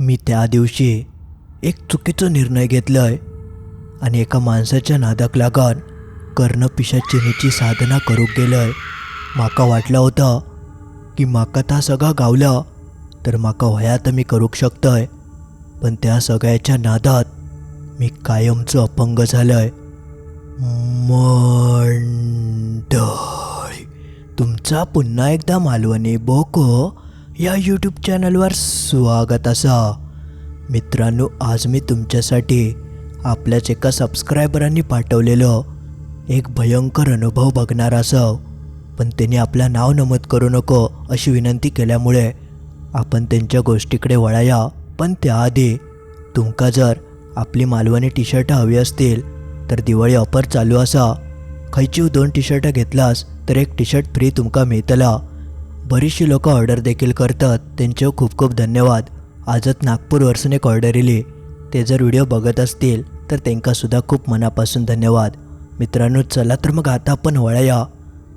मी त्या दिवशी एक चुकीचो निर्णय घेतलाय आणि एका माणसाच्या नादाक लागून कर्ण पिशाचिनीची साधना करूक गेलय. म्हाका वाटलं होतं की म्हाका ता सगळा गावला तर म्हाका वयात मी करूक शकतय. पण त्या सगळ्याच्या नादात मी कायमचो अपंग झालंय. मंडळी तुमचा पुन्हा एकदा मालवणी बोको. या यूट्यूब चॅनलवर स्वागत असा. मित्रांनो आज मी तुमच्यासाठी आपल्याच एका सबस्क्रायबरांनी पाठवलेलं एक भयंकर अनुभव बघणार असाव पण त्यांनी आपलं नाव नमूद करू नको अशी विनंती केल्यामुळे आपण त्यांच्या गोष्टीकडे वळाया. पण त्याआधी तुमका जर आपली मालवणी टी शर्ट हवी असतील तर दिवाळी ऑफर चालू असा. खयची दोन टी शर्ट घेतलास तर एक टी शर्ट फ्री तुमका मिळतला. बरीचशी लोक ऑर्डर देखील करतात. त्यांचे खूप खूप धन्यवाद. आजच नागपूर वर्सून एक ऑर्डर इली. ते जर व्हिडिओ बघत असतील तर त्यांकासुद्धा खूप मनापासून धन्यवाद. मित्रांनो चला तर मग आता आपण वळया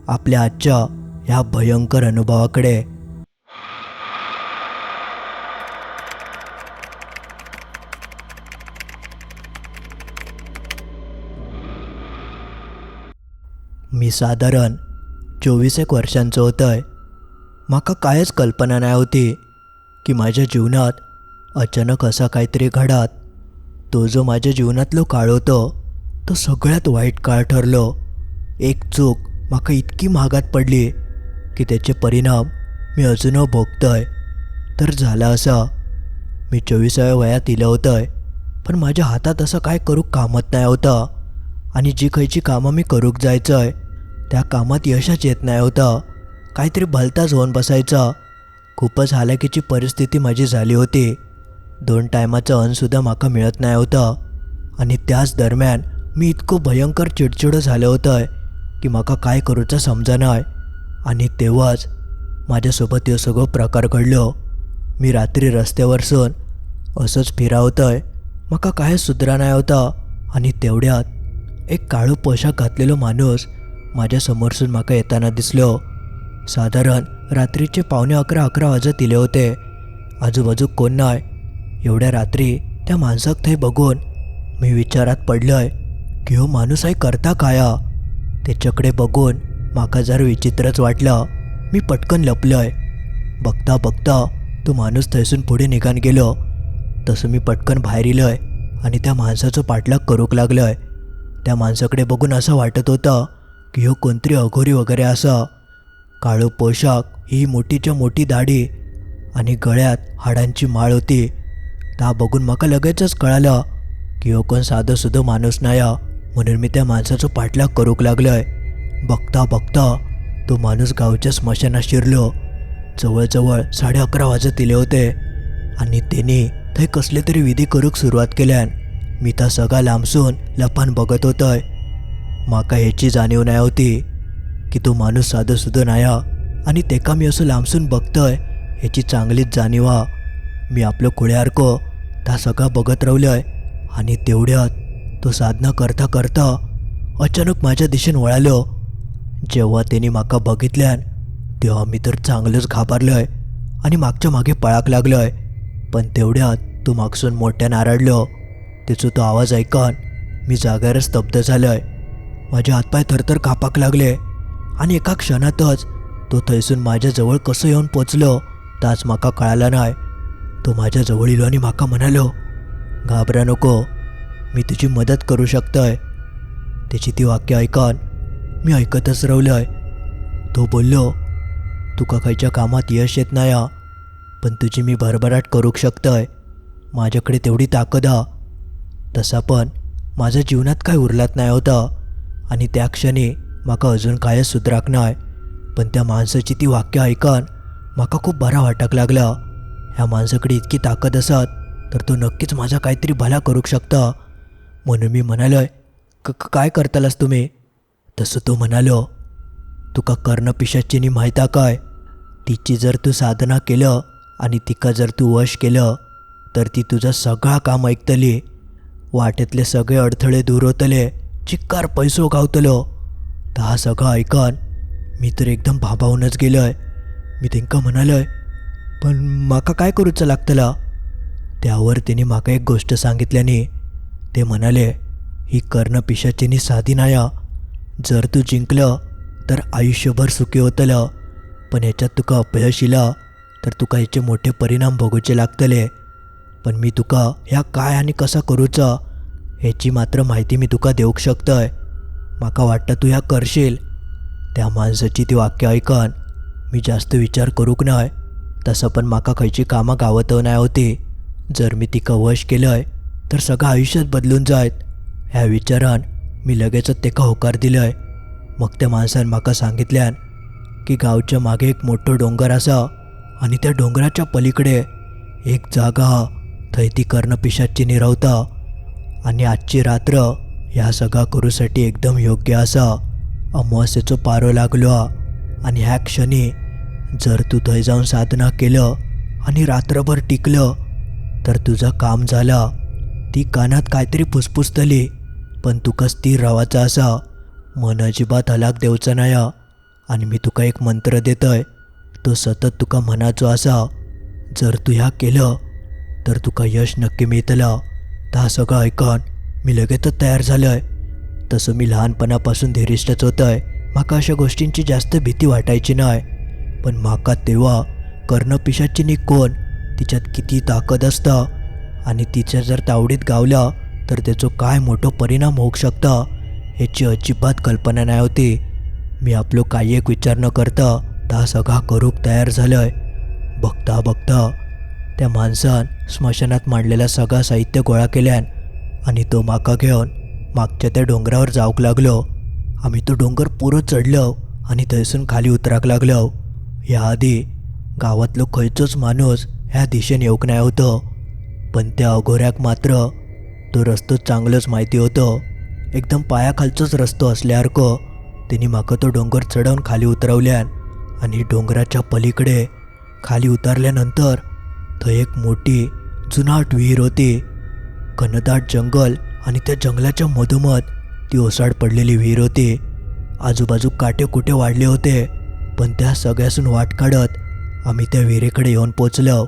आपल्या आजच्या ह्या भयंकर अनुभवाकडे. मी साधारण चोवीस एक वर्षांचं होतंय. म्हाका कायच कल्पना नाही होती की माझ्या जीवनात अचानक असा काहीतरी घडात. तो जो माझ्या जीवनातलो काळ होतो तो सगळ्यात वाईट काळ ठरलो. एक चूक म्हाका इतकी महागात पडली की त्याचे परिणाम मी अजून भोगतोय. तर झाला असा. मी चोवीसाव्या वयात इलं होतंय पण माझ्या हातात असं काय करूक कामत नाही होतं. आणि जी खयची कामं मी करूक जायचंय त्या कामात यशच येत नाही होतं. काहीतरी भलताच होऊन बसायचा. खूपच हालाकीची परिस्थिती माझी झाली होती. दोन टायमाचं अन्नसुद्धा माका मिळत नाही होतं. आणि त्याच दरम्यान मी इतकं भयंकर चिडचिड झालं होतं की माका काय करूचं समजानाय आणि तेव्हाच माझ्यासोबत हे सगळं प्रकार घडलो. मी रात्री रस्त्यावरसून असंच फिरावतंय. माका काय सुधरा नाही होता. आणि तेवढ्यात एक काळू पोशाख घातलेलो माणूस माझ्या समोरसून माका येताना दिसलो. साधारण रात्रीचे पावणे अकरा अकरा वाजत इले होते. आजूबाजू कोण नाही. एवढ्या रात्री त्या माणसाक थंय बघून मी विचारात पडलंय की हो माणूस आहे करता काया? त्याच्याकडे बघून माका जर विचित्रच वाटलं. मी पटकन लपलंय. बघता बघता तो माणूस थंयसून पुढे निघान गेलो. तसं मी पटकन बाहेर इलंय आणि त्या माणसाचं पाठलाग करूक लागलंय. त्या माणसाकडे बघून असं वाटत होतं की हो कोणतरी अघोरी वगैरे असं. काळो पोशाख ही मोठीच्या मोठी दाढी आणि गळ्यात हाडांची माळ होती. ता बघून मका लगेचच कळालं की हो कोण साधं सुधं माणूस नाही हा. म्हणून मी त्या माणसाचं पाठलाग करूक लागलोय. बघता बघता तो माणूस गावच्या स्मशानात शिरलो. जवळजवळ साडे अकरा वाजत इले होते आणि त्याने थंय कसले तरी विधी करूक सुरुवात केल्यान मी ता सगळा लांबसून लपान बघत होतोय. माका ह्याची जाणीव नाही होती. की तो माणूस साधं सुधं नाही आणि तेका मी असं लांबसून बघतोय ह्याची चांगलीच जाणीवा. मी आपलं कुळ्यारको ता सगळा बघत रावलोय आणि तेवढ्यात तो साधना करता करता अचानक माझ्या दिशेन वळालो. जेव्हा त्यांनी माका बघितल्यान तेव्हा मी तर चांगलंच घाबरलोय आणि मागच्या मागे पळाक लागलोय. पण तेवढ्यात तो मागसून मोठ्यानं आरडलो त्याचा तो आवाज ऐकून मी जाग्यावर स्तब्ध झालोय. माझे हातपाय थरथर कापाक लागले. आणि एका क्षणातच तो थंयसून माझ्याजवळ कसं येऊन पोचलो ताच माका कळाला नाही. तो माझ्याजवळ येलो आणि माका म्हणालो घाबरा नको मी तुझी मदत करू शकतोय. त्याची ती वाक्य ऐकून मी ऐकतच रावलोय तो बोललो तुका खायच्या कामात यश येत नाही हा, पण तुझी मी भरभराट करूक शकतोय. माझ्याकडे तेवढी ताकद हा. तसा पण माझ्या जीवनात काय उरलात नाही होता. आणि त्या क्षणी म्हाका अजून कांयच सुदराक नाय पण त्या माणसाची ती वाक्य ऐकन म्हाका खूप बरा वाटक लागला. ह्या माणसाकडे इतकी ताकद असत तर तो नक्कीच माझा काहीतरी भला करूक शकता. म्हणून मी म्हणालोय क काय करतालास तुम्ही? तसं तो म्हणालो तुका कर्ण पिशाचिनी माहिता काय? तिची जर तू साधना केलं आणि तिका जर तू वश केलं तर ती तुझं सगळा काम ऐकतली. वाटेतले सगळे अडथळे दूर होतले चिक्कार पैसो गावतलो. तर हा सगळं ऐकन. मी तर एकदम भाबावूनच गेलोय. मी तेंका म्हणालोय पण माका काय करूचं लागतला? त्यावर तिने म्हाका एक गोष्ट सांगितल्याने ते म्हणाले ही कर्ण पिशाचिनी साधी नाया. जर तू जिंकलं तर आयुष्यभर सुखी होतलं. पण ह्याच्यात तुका अपयश इला तर तुका ह्याचे मोठे परिणाम भोगूचे लागतले. पण मी तुका ह्या काय आणि कसा करूचा ह्याची मात्र माहिती मी तुका देऊक शकतय. माका वाटतं तू ह्या करशील. त्या माणसाची ती वाक्य ऐकन मी जास्त विचार करूक नाय. तसं पण माका खयची कामां गावत नाही होती. जर मी तिका वश केलंय तर सगळं आयुष्यात बदलून जायत. ह्या विचारान मी लगेचच तेका होकार दिलंय. मग त्या माणसान म्हाका सांगितल्यान की गावच्या मागे एक मोठं डोंगर असा आणि त्या डोंगराच्या पलीकडे एक जागा. थंय ती कर्ण पिशाची निरवता आणि आजची रात्र ह्या सगळा करूसाठी एकदम योग्य असा. अमावस्येचो पारो लागलो आणि ह्या क्षणी जर तू थंय जाऊन साधना केलं आणि रात्रभर टिकलं तर तुझं काम झाला. ती कानात काहीतरी फुसफुसतली पण तुका स्थिर राहायचं असा? मन अजिबात हलाक देवचा नाही आणि मी तुका एक मंत्र देतय तो सतत तुका मनाचो असा. जर तू ह्या केलं तर तुका यश नक्की मिळतलं. तर हा सगळं ऐकून. मी लगेचच तयार झालोय. तसं मी लहानपणापासून धीरिष्टच आहे माका अशा गोष्टींची जास्त भीती वाटायची नाही पण माका तेव्हा कर्णपिशाची नी कोण? तिच्यात किती ताकद असता? आणि तिच्या जर तावडीत गावला तर त्याचो काय मोठो परिणाम होऊ शकता? ह्याची अजिबात कल्पना नाही होती. मी आपलो काही एक विचार न करता ता सगळा करूक तयार झालोय. बघता बघता त्या माणसान स्मशानात मांडलेला सगळा साहित्य गोळा केल्यान आणि तो माका घेऊन मागच्या त्या डोंगरावर जाऊक लागलो. आम्ही तो डोंगर पुरो चढलो आणि थंयसून खाली उतराक लागलो. ह्या आधी गावातलो खंयचोच माणूस ह्या दिशेने येऊक नाही होतो. पण त्या अघोऱ्याक मात्र तो रस्तो चांगलोच माहिती होतो. एकदम पायाखालचोच रस्तो असल्यासारखं त्यांनी म्हाका तो डोंगर चढवून खाली उतरवल्यान आणि डोंगराच्या पलीकडे खाली उतरल्यानंतर थंय एक मोठी जुनाट विहीर होती. घनदाट जंगल आणि त्या जंगलाच्या मधोमध ती ओसाड पडलेली विहीर होती. आजूबाजू काटे कुठे वाढले होते पण त्या सगळ्यासून वाट काढत आम्ही त्या विहिरीकडे येऊन पोचलो.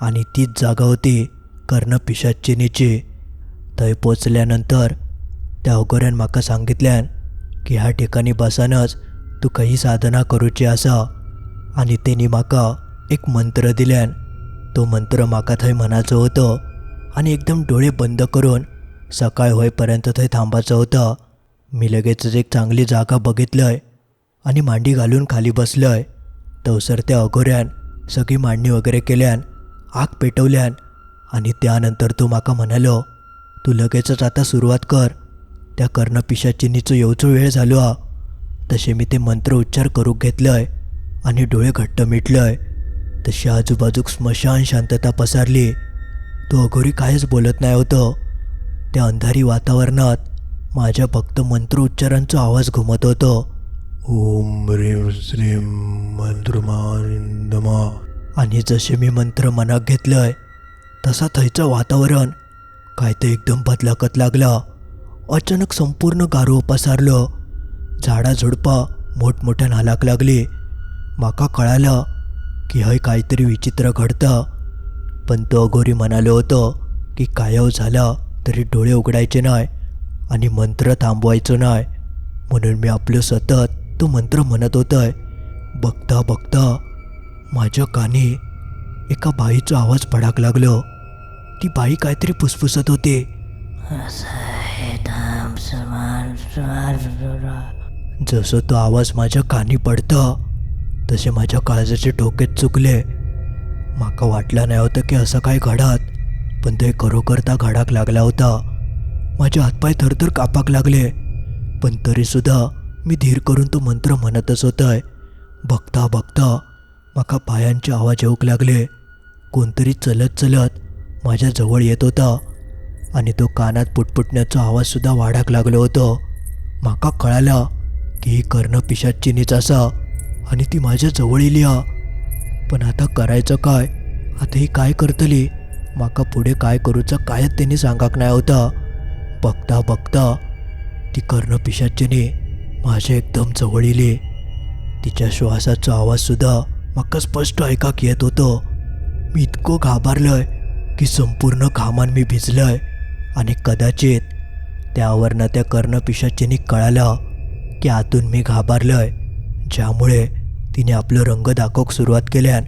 आणि तीच जागा होती कर्ण पिशाचिनीची थंय पोचल्यानंतर त्या अगोऱ्यान म्हाका सांगितल्यान की ह्या ठिकाणी बसानच तू काही साधना करूची आसा. आणि तेणी म्हाका एक मंत्र दिल्यान तो मंत्र म्हाका थंय म्हणाचो होतो. आणि एकदम डोळे बंद करून सकाळ होईपर्यंत थंय थांबायचं होतं. मी लगेचच एक चांगली जागा बघितलंय आणि मांडी घालून खाली बसलंय. तवसर त्या अघोऱ्यान सगळी मांडणी वगैरे केल्यान आग पेटवल्यान आणि त्यानंतर तो म्हाका म्हणालो तू लगेचच आता सुरुवात कर. त्या कर्णपिशाचिनीचं येवचो वेळ झालो हा. तसे मी ते मंत्र उच्चार करूक घेतलंय आणि डोळे घट्ट मिटलंय. तशी आजूबाजूक स्मशान शांतता पसरली. तो अघोरी काहीच बोलत नाही होतं. त्या अंधारी वातावरणात माझ्या फक्त मंत्र उच्चारांचा आवाज घुमत होतो. ओम ह्रीम श्रीम मंत्रमारिंदमा आणि जसे मी मंत्र मनात घेतलंय तसा थंयचं वातावरण काय ते एकदम बदलाकत लागला. अचानक संपूर्ण गारवो पसारलो. झाडा झुडपा मोठमोठ्यान हालाक लागली. म्हाका कळालं की हय काहीतरी विचित्र घडतं. पण तो अघोरी म्हणालो होतो की कायव झाला तरी डोळे उघडायचे नाही आणि मंत्र थांबवायचं नाही. म्हणून मी आपलं सतत तो मंत्र म्हणत होतंय. बघता बघता माझ्या कानी एका बाईचा आवाज पडाक लागलो. ती बाई काहीतरी फुसफुसत होती. जसं तो आवाज माझ्या कानी पडतं तसे माझ्या काळजाचे डोक्यात चुकले. माका वाटलं नाही होतं की असं काय घडात पण ते खरोखरता घडाक लागला होता. माझे हातपाय थरथर कापाक लागले पण तरीसुद्धा मी धीर करून तो मंत्र म्हणतच होतंय. बघता बघता माका पायांचे आवाज येऊक लागले. कोणतरी चलत चलत माझ्या जवळ येत होता आणि तो कानात पुटपुटण्याचा आवाजसुद्धा वाढाक लागलो होतो. माका कळाला की ही कर्ण पिशाचिनीच असा आणि ती माझ्या जवळ येली पण आता करायचं काय? आता ही काय करतली? माका पुढे काय करूचं कायच त्यांनी सांगाक नाही होता. बघता बघता ती कर्णपिशाचीने माझ्या एकदम जवळ येली. तिच्या श्वासाचा आवाजसुद्धा माका स्पष्ट ऐकाक येत होतो. मी इतको घाबरलंय की संपूर्ण घामान मी भिजलंय आणि कदाचित त्यावरनं त्या कर्णपिशाचीने कळालं की आतून मी घाबरलंय ज्यामुळे तिने आपलं रंग दाखवक सुरुवात केल्यान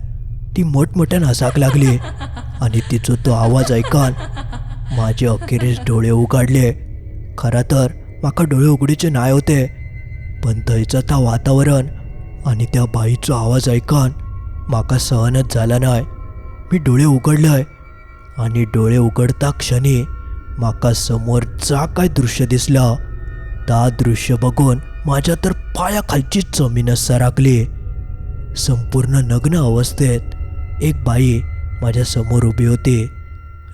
ती मोठमोठ्यानं हसाक लागली. आणि तिचा तो आवाज ऐकान माझे अखेरीस डोळे उघडले. खरं तर माका डोळे उघडीचे नाही होते पण थंयचं त्या वातावरण आणि त्या बाईचो आवाज ऐकान माका सहनच झाला नाही मी डोळे उघडलंय आणि डोळे उघडता क्षणी माका समोर जा काय दृश्य दिसलं. ता दृश्य बघून माझ्या तर पायाखालचीच जमीनच सराकली संपूर्ण नग्न अवस्थेत एक बाई माझ्यासमोर उभी होती.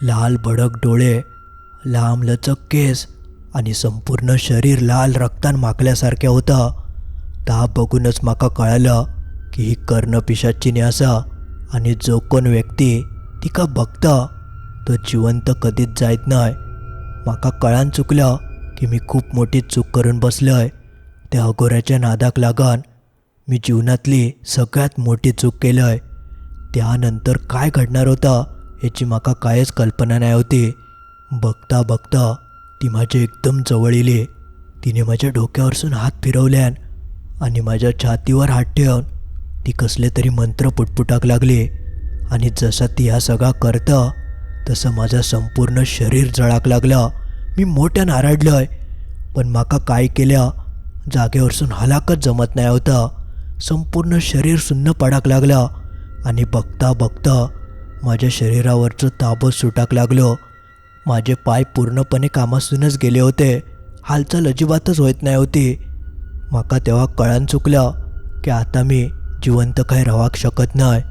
लाल भडक डोळे लांब लचक केस आणि संपूर्ण शरीर लाल रक्तान माकल्यासारख्या होतं. ता बघूनच माका कळालं की ही कर्णपिशाचिनी आसा आणि जो कोण व्यक्ती तिका बघता तो जिवंत कधीच जायत नाही. माका कळान चुकलं की मी खूप मोठी चूक करून बसलंय. त्या अगोऱ्याच्या नादाक लागून मी जीवनातली सगळ्यात मोठी चूक केलं आहे त्यानंतर काय घडणार होता याची माका कायच कल्पना नाही होती. बघता बघता ती माझ्या एकदम जवळ येली तिने माझ्या डोक्यावरसून हात फिरवल्यान आणि माझ्या छातीवर हात ठेवून ती कसले तरी मंत्र पुटपुटाक लागली. आणि जसा ती हा सगळा करतं तसं माझं संपूर्ण शरीर जळाक लागलं. मी मोठ्यानं आहे पण माका काय केल्या जागेवरसून हलाकच जमत नाही होतं. संपूर्ण शरीर सुन्न पडाक लागलं आणि बघता बघता माझ्या शरीरावरचं ताबं सुटाक लागलो. माझे पाय पूर्णपणे कामासूनच गेले होते. हालचाल अजिबातच होत नाही होती. माका तेव्हा कळान चुकलं की आता मी जिवंत काही रावाक शकत नाही.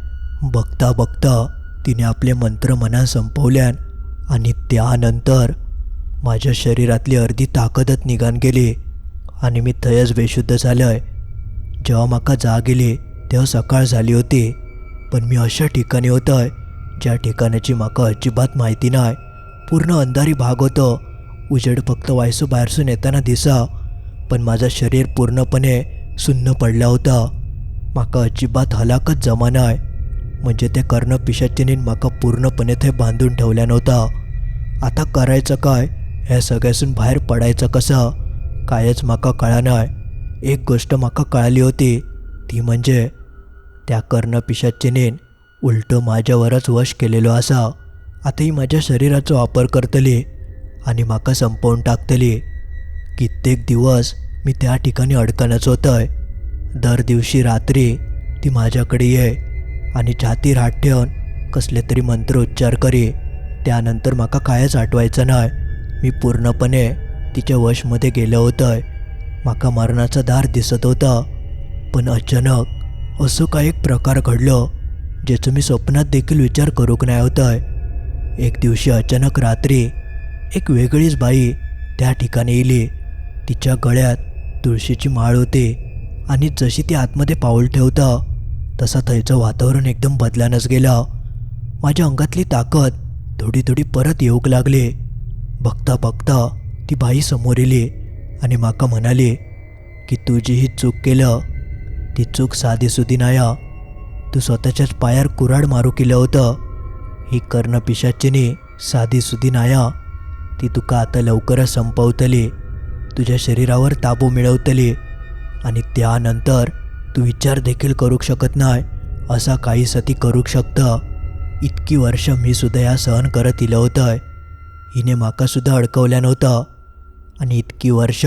बघता बघता तिने आपले मंत्र मनात संपवल्यान आणि त्यानंतर माझ्या शरीरातली अर्धी ताकदच निघान गेली आणि मी थयच बेशुद्ध झालं आहे जेव्हा माका जाग येली तेव्हा सकाळ झाली होती. पण मी अशा ठिकाणी होतंय ज्या ठिकाणाची माका अजिबात माहिती नाही पूर्ण अंधारी भाग होतो. उजेड फक्त वायसू बाहेरसून येताना दिसा. पण माझं शरीर पूर्णपणे सुन्न पडलं होतं. माका अजिबात हलाकच जमा नाही म्हणजे ते कर्ण पिशाचिनीन माका पूर्णपणे ते बांधून ठेवल्या नव्हता. आता करायचं काय? ह्या सगळ्यासून बाहेर पडायचं कसं? कायच माका कळा नाही एक गोष्ट माका कळाली होती. ती म्हणजे त्या कर्ण पिशाचिनीन उलटं माझ्यावरच वश केलेलो असा. आता ही माझ्या शरिराचो वापर करतली आणि माका संपवून टाकतली. कित्येक दिवस मी त्या ठिकाणी अडकणच होतंय. दर दिवशी रात्री ती माझ्याकडे ये आणि छातीर हात ठेवून कसले तरी मंत्र उच्चार करी. त्यानंतर माका कायच आठवायचं नाही मी पूर्णपणे तिच्या वशमध्ये गेलं होतंय. माका मरणाचा दार दिसत होता. पण अचानक असं काय एक प्रकार घडलं ज्याचं मी स्वप्नात देखील विचार करूक नाही होतंय. एक दिवशी अचानक रात्री एक वेगळीच बाई त्या ठिकाणी येली. तिच्या गळ्यात तुळशीची माळ होती आणि जशी ती आतमध्ये पाऊल ठेवता तसा थंयचं वातावरण एकदम बदलानच गेलं. माझ्या अंगातली ताकद थोडी थोडी परत येऊक लागली. बघता बघता ती बाई समोर येली. आणि माका म्हणाली की तुझी ही चूक केलं ती चूक साधीसुधी नाया. तू स्वतःच्याच पायार कुऱ्हाड मारू केलं होतं. ही कर्ण पिशाचिनी साधीसुधी नाया. ती तुका आता लवकरच संपवतली. तुझ्या शरीरावर ताबू मिळवतली. आणि त्यानंतर तू विचार देखील करू शकत नाही असा काही सती करू शकतं. इतकी वर्ष मी सुद्धा या सहन करत इलं होतं हिने माकासुद्धा अडकवल्या नव्हतं. आणि इतकी वर्ष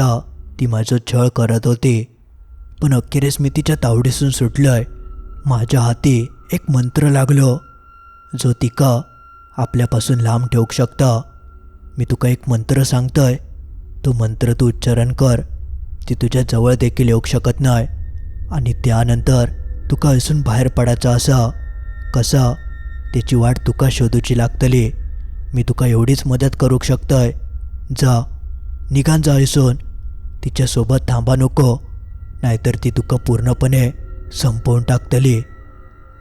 ती माझं छळ करत होती. पण अखेरीस मी तिच्या तावडीसून सुटलोय. माझ्या हाती एक मंत्र लागलो. जो तिका आपल्यापासून लांब ठेवू शकता. मी तुका एक मंत्र सांगतोय. तो मंत्र तू उच्चारण कर. ती तुझ्या जवळ देखील येऊ शकत नाही. आणि त्यानंतर तुका हसून बाहेर पडायचा असा. कसा? त्याची वाट तुका शोधूची लागतली. मी तुका एवढीच मदत करू शकतोय. जा. निघान जा तिच्यासोबत थांबा नको. नाहीतर ती तुका पूर्णपणे संपवून टाकतली.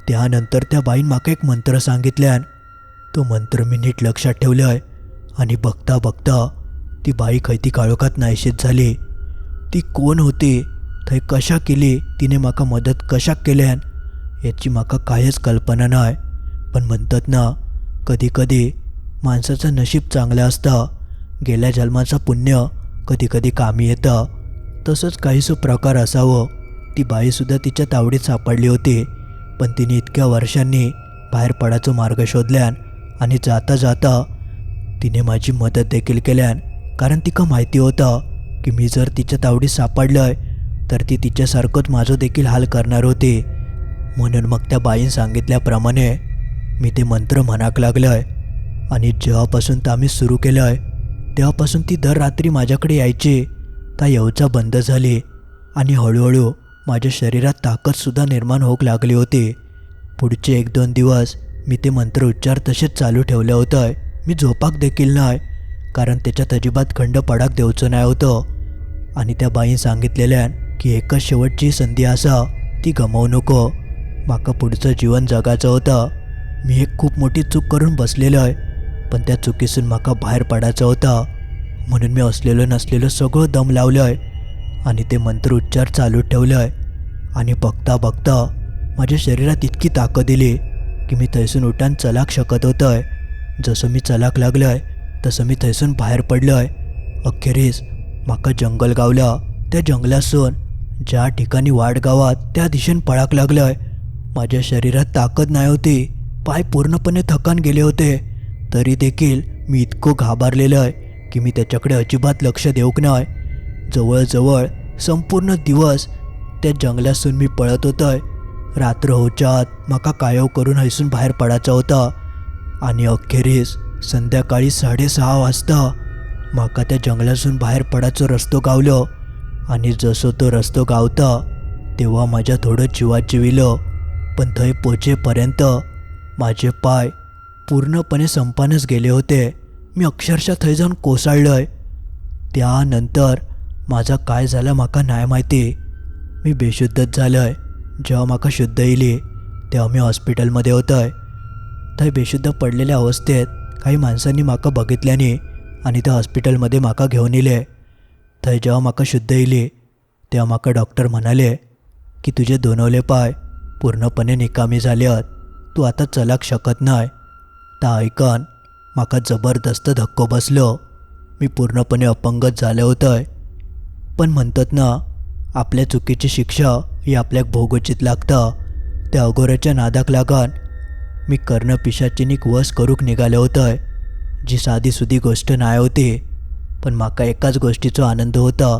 त्यानंतर त्या बाईन माका एक मंत्र सांगितल्यान तो मंत्र मी नीट लक्षात ठेवलंय आणि बघता बघता ती बाई खैती काळोखात नाहीशीत झाली. ती कोण होती? थंय कशा केली? तिने माका मदत कशा केल्यान? याची माका कायच कल्पना नाही पण म्हणतात ना कधी कधी माणसाचं नशीब चांगलं असतं. गेल्या जन्माचं पुण्य कधी कधी कामी येतं. तसंच काहीसं प्रकार असावं. ती बाईसुद्धा तिच्या तावडीत सापडली होती. पण तिने इतक्या वर्षांनी बाहेर पडायचा मार्ग शोधल्यान आणि जाता जाता तिने माझी मदत देखील केल्यान कारण तिका माहिती होतं की मी जर तिच्या तावडीत सापडलोय तर ती तिच्यासारखंच माझं देखील हाल करणार होती. म्हणून मग त्या बाईन सांगितल्याप्रमाणे मी ते मंत्र म्हणाक लागलोय आणि जेव्हापासून तर आम्ही सुरू केलंय तेव्हापासून ती दर रात्री माझ्याकडे यायची. त्या येऊचा बंद झाली आणि हळूहळू माझ्या शरीरात ताकदसुद्धा निर्माण होऊ लागली होती. पुढचे एक दोन दिवस मी ते मंत्र उच्चार तसेच चालू ठेवलं होतं. मी झोपाक देखील नाही कारण त्याच्यात अजिबात खंड पडाक देऊचं नाही होतं. आणि त्या बाईन सांगितलेल्यान की एकच शेवटची संधी असा ती गमावू नको. माका पुढचं जीवन जगायचं होतं. मी एक खूप मोठी चूक करून बसलेलो आहे पण त्या चुकीसून माका बाहेर पडायचा होता. म्हणून मी असलेलो नसलेलो सगळं दम लावलं आहे आणि ते मंत्र उच्चार चालू ठेवलं आहे आणि बघता बघता माझ्या शरीरात इतकी ताकद दिली की मी थैसून उठान चलाक शकत होतं आहे जसं मी चलाक लागलं आहे तसं मी थैसून बाहेर पडलो आहे अखेरीस माका जंगल गावला. त्या जंगलासून ज्या ठिकाणी वाट गावात त्या दिशेन पळाक लागलं आहे माझ्या शरीरात ताकद नाही होती. पाय पूर्णपणे थकान गेले होते. तरी देखील मी इतकं घाबरलेलं आहे की मी त्याच्याकडे अजिबात लक्ष देऊक नाही. जवळजवळ संपूर्ण दिवस त्या जंगलासून मी पळत होतोय. रात्र होच्यात आत माका कायव करून हैसून बाहेर पडायचा होता. आणि अखेरीस संध्याकाळी साडेसहा वाजता माका त्या जंगलासून बाहेर पडायचो रस्तो गावलो. आणि जसं तो रस्तो गावता तेव्हा माझ्या थोडं जीवात जिविलं. पण थंय पोचेपर्यंत माझे पाय पूर्णपणे संपानच गेले होते. मी अक्षरशः थंय जाऊन कोसळलोय. त्यानंतर माझा काय झालं माका नाही माहिती. मी बेशुद्धच झालोय. जेव्हा माका शुद्ध येयली तेव्हा मी हॉस्पिटलमध्ये होतोय. थंय बेशुद्ध पडलेल्या अवस्थेत काही माणसांनी माका बघितल्याने आणि त्या हॉस्पिटलमध्ये माका घेऊन येले थंय जेव्हा माका शुद्ध येयली तेव्हा माका डॉक्टर म्हणाले की तुझे दोनवले पाय पूर्णपणे निकामी झाल्यात तू आता चलाक शकत नाही ता ऐकन. माका जबरदस्त धक्को बसलो. मी पूर्णपणे अपंगत झालं होतंय. पण म्हणतात ना आपल्या चुकीची शिक्षा ही आपल्याक भोगोचित लागतं. त्या अगोऱ्याच्या नादाक लागन मी कर्ण पिशाचिनीक वस करूक निघालो होतंय. जी साधी सुधी गोष्ट नाही होती पण माका एकाच गोष्टीचो आनंद होता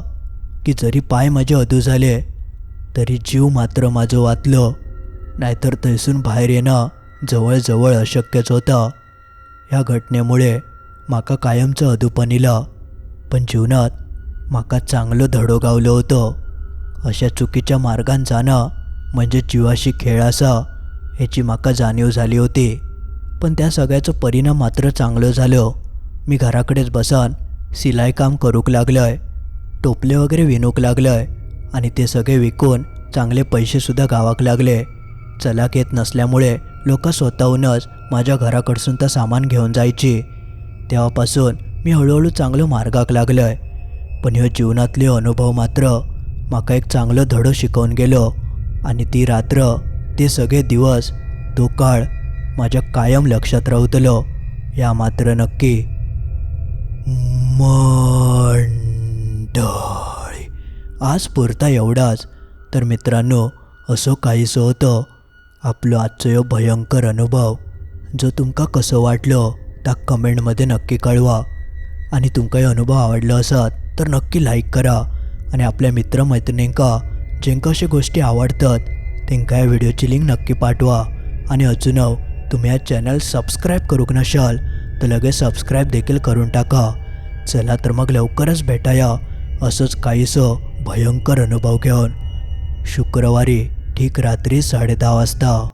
की जरी पाय माझे अधू झाले तरी जीव मात्र माझं वाचलो. नाहीतर थंयसून बाहेर येणं जवळजवळ अशक्यच होतं. ह्या घटनेमुळे माका कायमचं अधूपण इलं. पण जीवनात माका चांगलं धडो गावलो होतं. अशा चुकीच्या मार्गान जाणं म्हणजे जीवाशी खेळ असा ह्याची माका जाणीव झाली होती. पण त्या सगळ्याचं परिणाम मात्र चांगलं झालं. मी घराकडेच बसान सिलाई काम करूक लागलंय. टोपले वगैरे विणूक लागलंय. आणि ते सगळे विकून चांगले पैसेसुद्धा गावाक लागले. चलाक येत नसल्यामुळे लोक स्वतःहूनच माझ्या घराकडसून तर सामान घेऊन जायची. तेव्हापासून मी हळूहळू चांगलं मार्गाक लागलोय. पण ह्यो जीवनातले अनुभव मात्र माका एक चांगलं धडो शिकवून गेलो. आणि ती रात्र ते सगळे दिवस तो काळ माझ्या कायम लक्षात राहतलो या मात्र नक्की मंडळी. आज पुरता एवढाच. तर मित्रांनो असं काहीसं होतं. आपलो आजचो ह्यो भयंकर अनुभव जो तुमकां कसो वाटलो ता कमेंटमध्ये नक्की कळवा. आणि तुमकां हे अनुभव आवडलो असत तर नक्की लाईक करा. आणि आपल्या मित्रमैत्रिणींका जेंका अशा गोष्टी आवडतात तेंका या व्हिडिओची लिंक नक्की पाठवा. आणि अजूनव तुम्ही हा चॅनल सबस्क्राईब करूक नशाल तर लगेच सबस्क्राईब देखील करून टाका. चला तर मग लवकरच भेटाया. असंच काहीसं भयंकर अनुभव घेऊन. शुक्रवारी. ठीक रात्री साडेदहा वाजता.